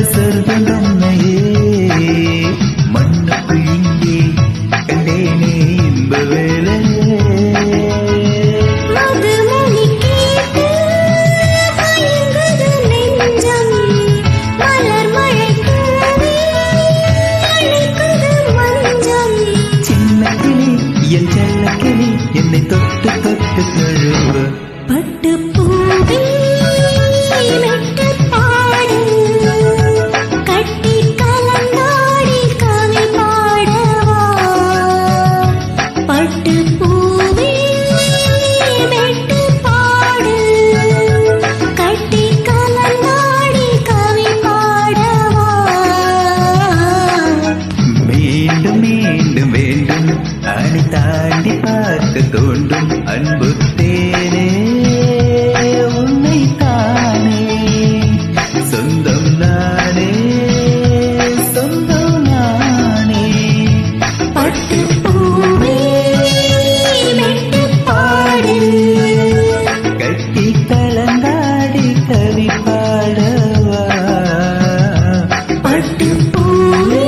அரசர்கள் நம்மையே மண்ணுக்கு இங்கே கண்டேனே இன்ப என்னை தொட்டு தொட்டு தழுவ பட்டு பூவில் தோண்டும் அன்பு தேனே உன்னை தானே சொந்தம் நானே சொந்தம் நானே. பட்டு பாடு கட்டி கலந்தாடி கவி பாடவா. பட்டு பூவே